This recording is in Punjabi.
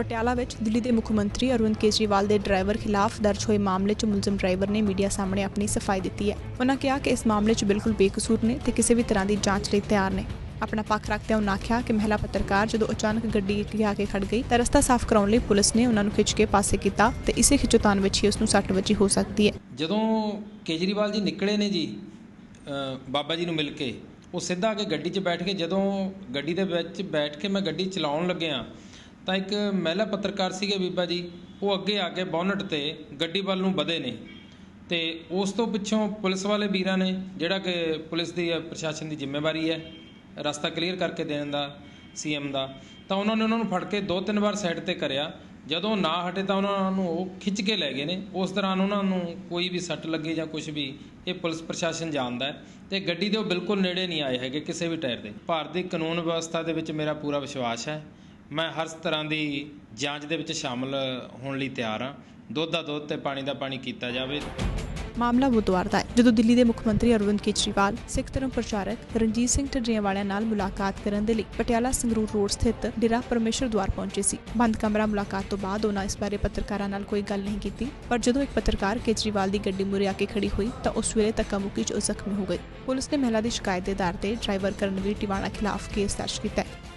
ਪਟਿਆਲਾ ਵਿੱਚ ਦਿੱਲੀ ਦੇ ਮੁੱਖ ਮੰਤਰੀ ਅਰਵਿੰਦ ਕੇਜਰੀਵਾਲ ਦੇ ਡਰਾਈਵਰ ਖਿਲਾਫ ਦਰਜ ਹੋਏ ਮਾਮਲੇ 'ਚ ਮੁਲਜ਼ਮ ਡਰਾਈਵਰ ਨੇ ਮੀਡੀਆ ਸਾਹਮਣੇ ਆਪਣੀ ਸਫ਼ਾਈ ਦਿੱਤੀ ਹੈ। ਉਹਨਾਂ ਕਿਹਾ ਕਿ ਇਸ ਮਾਮਲੇ 'ਚ ਬਿਲਕੁਲ ਬੇਕਸੂਰ ਨੇ ਤੇ ਕਿਸੇ ਵੀ ਤਰ੍ਹਾਂ ਦੀ ਜਾਂਚ ਲਈ ਤਿਆਰ ਨੇ। ਆਪਣਾ ਪੱਖ ਰੱਖਦਿਆਂ ਉਹਨਾਂ ਆਖਿਆ ਕਿ ਮਹਿਲਾ ਪੱਤਰਕਾਰ ਜਦੋਂ ਅਚਾਨਕ ਗੱਡੀ ਆ ਕੇ ਖੜ ਗਈ ਤਾਂ ਰਸਤਾ ਸਾਫ਼ ਕਰਾਉਣ ਲਈ ਪੁਲਿਸ ਨੇ ਉਹਨਾਂ ਨੂੰ ਖਿੱਚ ਕੇ ਪਾਸੇ ਕੀਤਾ ਤੇ ਇਸੇ ਖਿੱਚੋਤਾਣ ਵਿੱਚ ਹੀ ਉਸ ਨੂੰ ਸੱਟ ਵੱਜੀ ਹੋ ਸਕਦੀ ਹੈ। ਜਦੋਂ ਕੇਜਰੀਵਾਲ ਜੀ ਨਿਕਲੇ ਨੇ ਜੀ ਬਾਬਾ ਜੀ ਨੂੰ ਮਿਲ ਕੇ, ਉਹ ਸਿੱਧਾ ਆ ਕੇ ਗੱਡੀ 'ਚ ਬੈਠ ਕੇ ਜਦੋਂ ਗੱਡੀ ਦੇ ਵਿੱਚ ਬੈਠ ਕੇ ਮੈਂ ਗੱਡੀ ਚਲਾਉਣ ਲੱਗਿਆ ਤਾਂ ਇੱਕ ਮਹਿਲਾ ਪੱਤਰਕਾਰ ਸੀਗੇ ਬੀਬਾ ਜੀ, ਉਹ ਅੱਗੇ ਆ ਕੇ ਬੋਨਟ ਤੇ ਗੱਡੀ ਵੱਲ ਨੂੰ ਵਧੇ ਨੇ ਤੇ ਉਸ ਤੋਂ ਪਿੱਛੋਂ ਪੁਲਿਸ ਵਾਲੇ ਵੀਰਾਂ ਨੇ, ਜਿਹੜਾ ਕਿ ਪੁਲਿਸ ਦੀ ਪ੍ਰਸ਼ਾਸਨ ਦੀ ਜ਼ਿੰਮੇਵਾਰੀ ਹੈ, ਰਸਤਾ ਕਲੀਅਰ ਕਰਕੇ ਦੇਣ ਦਾ, ਸੀਐਮ ਦਾ, ਤਾਂ ਉਹਨਾਂ ਨੇ ਉਹਨਾਂ ਨੂੰ ਫੜ ਕੇ ਦੋ ਤਿੰਨ ਵਾਰ ਸਾਈਡ ਤੇ ਕਰਿਆ। ਜਦੋਂ ਨਾ ਹਟੇ ਤਾਂ ਉਹਨਾਂ ਨੂੰ ਉਹ ਖਿੱਚ ਕੇ ਲੈ ਗਏ ਨੇ। ਉਸ ਦੌਰਾਨ ਉਹਨਾਂ ਨੂੰ ਕੋਈ ਵੀ ਸੱਟ ਲੱਗੀ ਜਾਂ ਕੁਝ ਵੀ, ਇਹ ਪੁਲਿਸ ਪ੍ਰਸ਼ਾਸਨ ਜਾਣਦਾ ਹੈ ਤੇ ਗੱਡੀ ਦੇ ਉਹ ਬਿਲਕੁਲ ਨੇੜੇ ਨਹੀਂ ਆਏ ਹੈਗੇ ਕਿਸੇ ਵੀ ਟਾਇਰ ਦੇ। ਭਾਰਤੀ ਕਾਨੂੰਨ ਵਿਵਸਥਾ ਦੇ ਵਿੱਚ ਮੇਰਾ ਪੂਰਾ ਵਿਸ਼ਵਾਸ ਹੈ। ਮੈਂ ਹਰ ਤਰ੍ਹਾਂ ਦੀ ਜਾਂਚ ਦੇ ਵਿੱਚ ਸ਼ਾਮਲ ਹੋਣ ਲਈ ਤਿਆਰ ਹਾਂ। ਦੁੱਧ ਦਾ ਦੁੱਧ ਤੇ ਪਾਣੀ ਦਾ ਪਾਣੀ ਕੀਤਾ ਜਾਵੇ। ਮਾਮਲਾ ਬੁੱਧਵਾਰ ਦਾ ਹੈ, ਜਦੋਂ ਦਿੱਲੀ ਦੇ ਮੁੱਖ ਮੰਤਰੀ ਅਰਵਿੰਦ ਕੇਜਰੀਵਾਲ, ਸਿੱਖ ਧਰਮ ਪ੍ਰਚਾਰਕ ਰਣਜੀਤ ਸਿੰਘ ਢੱਡਰੀਆਂ ਨਾਲ ਮੁਲਾਕਾਤ ਕਰਨ ਦੇ ਲਈ ਪਟਿਆਲਾ ਸੰਗਰੂਰ ਰੋਡ ਸਥਿਤ ਡੇਰਾ ਪਰਮੇਸ਼ਰ ਦੁਆਰ ਪਹੁੰਚੇ ਸੀ। ਬੰਦ ਕਮਰਾ ਮੁਲਾਕਾਤ ਤੋਂ ਬਾਅਦ ਉਹਨਾਂ ਇਸ ਬਾਰੇ ਪੱਤਰਕਾਰਾਂ ਨਾਲ ਕੋਈ ਗੱਲ ਨਹੀਂ ਕੀਤੀ, ਪਰ ਜਦੋਂ ਇੱਕ ਪੱਤਰਕਾਰ ਕੇਜਰੀਵਾਲ ਦੀ ਗੱਡੀ ਮੁਰੇ ਆ ਕੇ ਖੜੀ ਹੋਈ, ਤਾਂ ਉਸ ਵੇਲੇ ਧੱਕਾ ਮੁੱਕੀ 'ਚ ਉਹ ਜ਼ਖਮੀ ਹੋ ਗਈ ਪੁਲਿਸ ਨੇ ਮਹਿਲਾ ਦੀ ਸ਼ਿਕਾਇਤ ਦੇ ਆਧਾਰ ਤੇ ਡਰਾਈਵਰ ਕਰਨਵੀਰ ਟਿਵਾਣਾ ਖਿਲਾਫ ਕੇਸ ਦਰਜ ਕੀਤਾ ਹੈ।